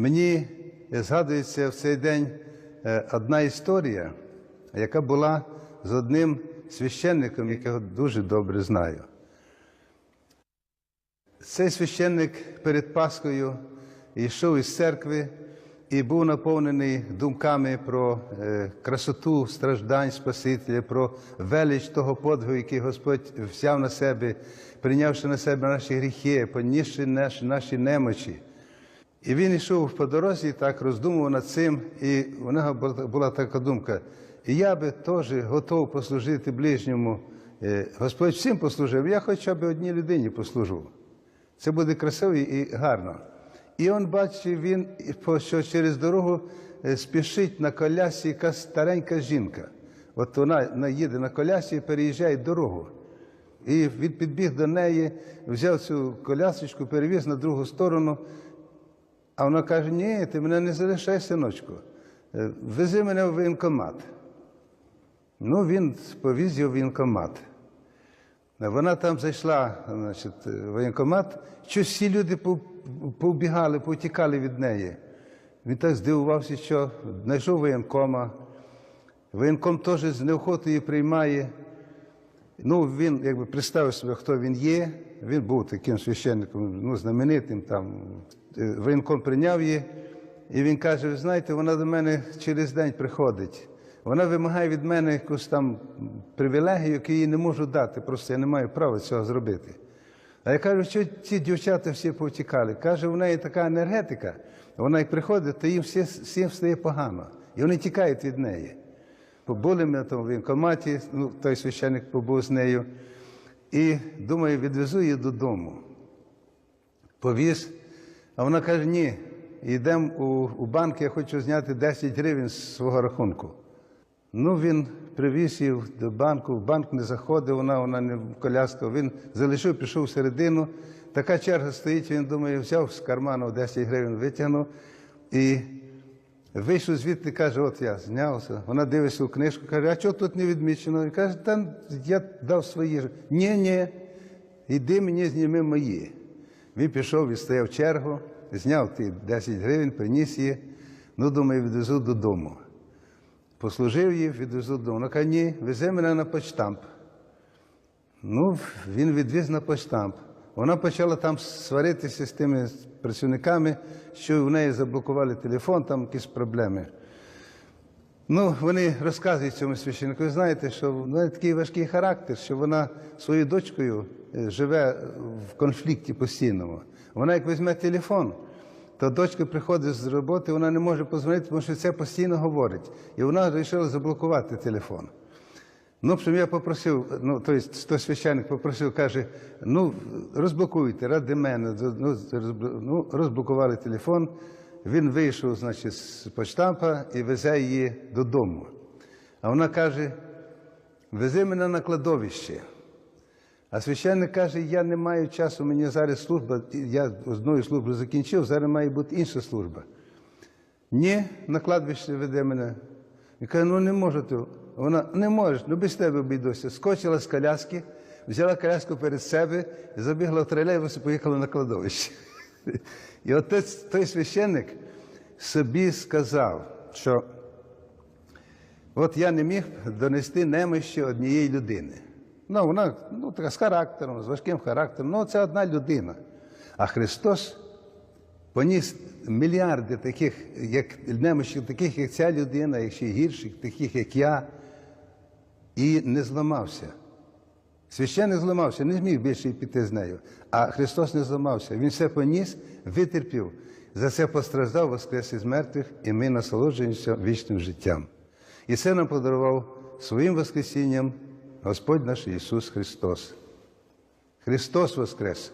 Мені згадується в цей день е, одна історія, яка була з одним священником, якого дуже добре знаю. Цей священник перед Пасхою йшов із церкви і був наповнений думками про е, красоту страждань Спасителя, про велич того подвигу, який Господь взяв на себе, прийнявши на себе наші гріхи, понісши наші, наші немочі. І він йшов по дорозі, і так роздумував над цим, і у нього була- така думка: і я би теж готов послужити ближньому. Е, Господь всім послужив, я хоча б одній людині послужу. Це буде красиво і гарно. І він бачив, він, що через дорогу е, спішить на колясі якась старенька жінка. От вона їде на колясі і переїжджає дорогу. І він підбіг до неї, взяв цю колясочку, перевіз на другу сторону. А вона каже: ні, ти мене не залишай, синочку. Е, Вези мене в воєнкомат. Ну, він повіз її в воєнкомат. Вона там зайшла значить, в воєнкомат, що всі люди пов- повбігали, повтікали від неї. Він так здивувався, що знайшов воєнкома. Воєнком теж з неохотою приймає. Ну, він якби представив себе, хто він є. Він був таким священником, ну, знаменитим там. Е, Воєнком прийняв її, і він каже: ви знаєте, вона до мене через день приходить. Вона вимагає від мене якусь там привілегію, яку їй не можу дати. Просто я не маю права цього зробити. А я кажу, що ці дівчата всі повтікали. Каже, в неї така енергетика. Вона як приходить, то їм всі, всім стає погано. І вони тікають від неї. Побули ми на тому воєнкоматі, ну, той священник побув з нею. І думаю, відвезу її додому. Повіз. А вона каже: ні, йдемо у, у банк, я хочу зняти 10 гривень з свого рахунку. Ну, він привіз її до банку, в банк не заходив, вона, вона не коляска. Він залишив, пішов всередину. Така черга стоїть, він думає, взяв з карману 10 гривень, витягнув і вийшов звідти, каже, от я знявся. Вона дивиться у книжку, каже, а чого тут не відмічено? І каже, там я дав свої. ж». Ні, ні, іди мені зніми мої. Він пішов, відстояв чергу, зняв ті 10 гривень, приніс її. Ну, думаю, відвезу додому. Послужив її, відвезу додому. Вона каже, ні, вези мене на почтамп. Ну, він відвіз на почтамп. Вона почала там сваритися з тими працівниками, що в неї заблокували телефон, там якісь проблеми. Ну, вони розказують цьому священнику, ви знаєте, що в неї такий важкий характер, що вона своєю дочкою е, живе в конфлікті постійному. Вона, як візьме телефон, то дочка приходить з роботи, вона не може позвонити, тому що це постійно говорить. І вона вирішила заблокувати телефон. Ну, в общем, я попросив, ну, то есть, той священник попросив, каже, ну, розблокуйте, ради мене. Ну, ну, розблокували телефон. Він вийшов, значить, з почтампа і везе її додому. А вона каже, вези мене на кладовище. А священник каже, я не маю часу, мені зараз служба, я одну службу закінчив, зараз має бути інша служба. Ні, на кладбище веде мене. Він каже, ну не можете. Вона не можеш, ну без тебе обійдуся. Скочила з коляски, взяла коляску перед себе, забігла в тролейбус і поїхала на кладовище. І отець, той священник собі сказав, що от я не міг донести немощі однієї людини. Ну, вона ну, така з характером, з важким характером. Ну, це одна людина. А Христос поніс мільярди таких, як немощів, таких, як ця людина, як ще гірших, таких, як я, і не зламався. Священник зламався, не зміг більше піти з нею. А Христос не зламався. Він все поніс, витерпів. За це постраждав, воскрес із мертвих, і ми насолоджуємося вічним життям. І це нам подарував своїм Воскресінням Господь наш Ісус Христос. Христос Воскрес!